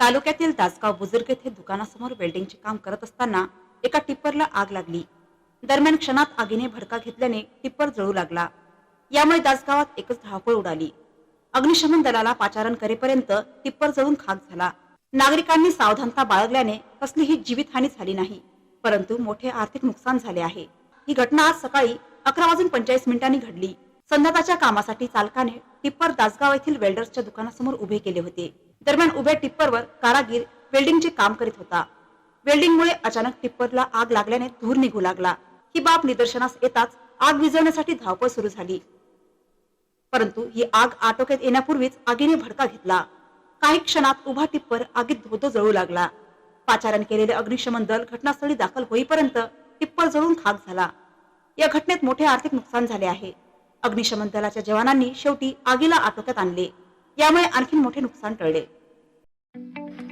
तालुक्यातील दासगाव बुजुर्ग येथे दुकानासमोर वेल्डिंगचे काम करत असताना एका टिप्परला आग लागली. दरम्यान क्षणात आगीने भडका घेतल्याने टिप्पर जळू लागला. यामुळे दासगावात एकच धावपळ उडाली. अग्निशमन दलाला पाचारण करेपर्यंत टिप्पर जळून खाक झाला. नागरिकांनी सावधानता बाळगल्याने कसलीही जीवितहानी झाली नाही परंतु मोठे आर्थिक नुकसान झाले आहे. ही घटना आज सकाळी अकरा वाजून पंचेचाळीस मिनिटांनी घडली. संध्याकाळच्या कामासाठी चालकाने टिप्पर दासगाव येथील वेल्डर्सच्या दुकानासमोर उभे केले होते. दरम्यान उभ्या टिप्परवर कारागीर वेल्डिंगचे काम करीत होता. वेल्डिंगमुळे अचानक टिप्परला आग लागल्याने धूर निघू लागला. ही बाब निदर्शनास येताच आग विझवण्यासाठी धावपळ सुरू झाली. परंतु ही आग आटोक्यात येण्यापूर्वीच आगीने भडका घेतला. काही क्षणात उभा टिप्पर आगीत धोतो जळू लागला. पाचारण केलेले अग्निशमन दल घटनास्थळी दाखल होईपर्यंत टिप्पर जळून खाक झाला. या घटनेत मोठे आर्थिक नुकसान झाले आहे. अग्निशमन दलाच्या जवानांनी शेवटी आगीला आटोक्यात आणले. यामुळे आणखी मोठे नुकसान टळले.